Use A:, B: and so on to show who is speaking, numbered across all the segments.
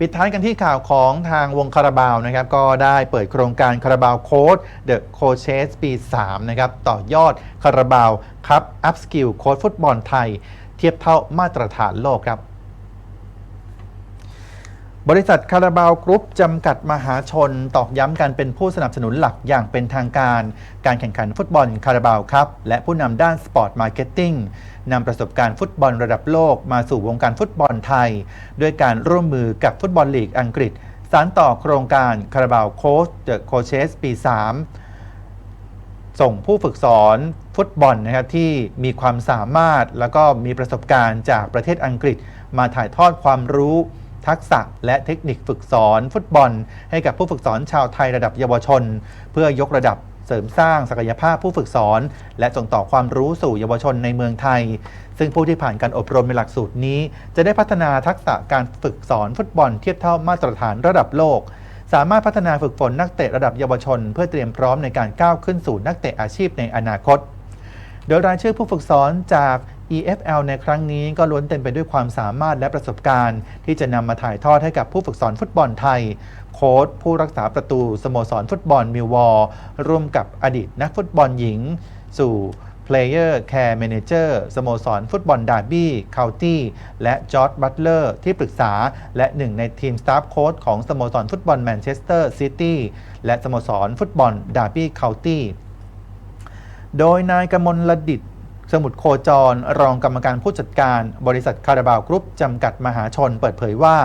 A: ปิดท้ายกันที่ข่าวของทางวงคาราบาวนะครับก็ได้เปิดโครงการคาราบาวโค้ดเดอะโคเชสปี 3 นะครับ ต่อยอดคาราบาวครับอัพสกิลโค้ดฟุตบอลไทย เทียบเท่ามาตรฐานโลกครับ บริษัทคาราบาวกรุ๊ปจำกัดมหาชน ตอกย้ำการเป็นผู้สนับสนุนหลักอย่างเป็นทางการ การแข่งขันฟุตบอลคาราบาวครับ และผู้นำด้านสปอร์ตมาร์เก็ตติ้งนำประสบการณ์ฟุตบอลระดับโลกมาสู่วงการฟุตบอลไทย ด้วยการร่วมมือกับฟุตบอลลีกอังกฤษ สารต่อโครงการคาราบาวโค้ชเดอะโคเชสปี 3 ส่งผู้ฝึกสอนฟุตบอลนะครับที่มีความสามารถแล้วก็มีประสบการณ์จากประเทศอังกฤษ มาถ่ายทอดความรู้ ทักษะ และเทคนิคฝึกสอนฟุตบอล ให้กับผู้ฝึกสอนชาวไทยระดับเยาวชน เพื่อยกระดับเสริมสร้างศักยภาพผู้ฝึกสอน และส่งต่อความรู้สู่เยาวชนในเมืองไทย ซึ่งผู้ที่ผ่านการอบรมในหลักสูตรนี้ จะได้พัฒนาทักษะการฝึกสอนฟุตบอลเทียบเท่ามาตรฐานระดับโลก สามารถพัฒนาฝึกฝนนักเตะระดับเยาวชน เพื่อเตรียมพร้อมในการก้าวขึ้นสู่นักเตะอาชีพในอนาคต โดยรายชื่อผู้ฝึกสอนจาก EFL ในครั้งนี้ก็ล้วนเต็มไปด้วยความสามารถและประสบการณ์ ที่จะนำมาถ่ายทอดให้กับผู้ฝึกสอนฟุตบอลไทย โค้ชผู้รักษาประตูสโมสรฟุตบอลมิววอลร่วมกับอดีตนักฟุตบอลหญิง สู่ Player Care Manager สโมสรฟุตบอลดาร์บี้เคาน์ตี้และจอร์ดบัตเลอร์ที่ปรึกษา และหนึ่งในทีมสตาฟโค้ชของสโมสรฟุตบอลแมนเชสเตอร์ซิตี้และสโมสรฟุตบอลดาร์บี้เคาน์ตี้โดยนายกมลลดิต สมุทรโคจร รองกรรมการผู้จัดการ บริษัทคาราบาวกรุ๊ปจำกัดมหาชน เปิดเผยว่า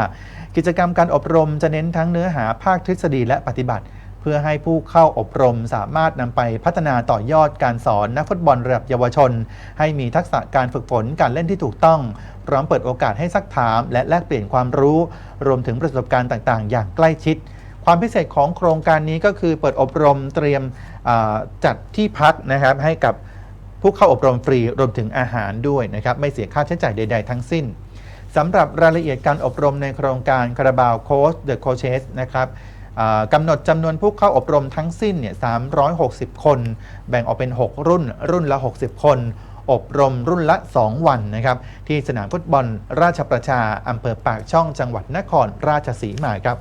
A: กิจกรรมการอบรมจะเน้นทั้งเนื้อหาภาคทฤษฎีและปฏิบัติ เพื่อให้ผู้เข้าอบรมสามารถนำไปพัฒนาต่อยอดการสอนนักฟุตบอลระดับเยาวชน ให้มีทักษะการฝึกฝนการเล่นที่ถูกต้อง พร้อมเปิดโอกาสให้ซักถาม และแลกเปลี่ยนความรู้ รวมถึงประสบการณ์ต่างๆ อย่างใกล้ชิดความพิเศษของโครงการนี้ก็คือเปิดอบรมเตรียมจัดที่พักนะครับให้กับ ผู้เข้าอบรมฟรีรวมถึงอาหารด้วยนะครับไม่เสียค่าใช้จ่ายใด ๆ ทั้งสิ้นสำหรับรายละเอียดการอบรมในโครงการคาราบาวโค้ชเดอะโคเชสนะครับกำหนดจำนวนผู้เข้าอบรมทั้งสิ้นเนี่ย360 คน แบ่งออกเป็น 6 รุ่น รุ่นละ 60 คน อบรมรุ่นละ 2 วันนะครับ ที่สนามฟุตบอลราชประชาอำเภอปากช่องจังหวัดนครราชสีมาครับ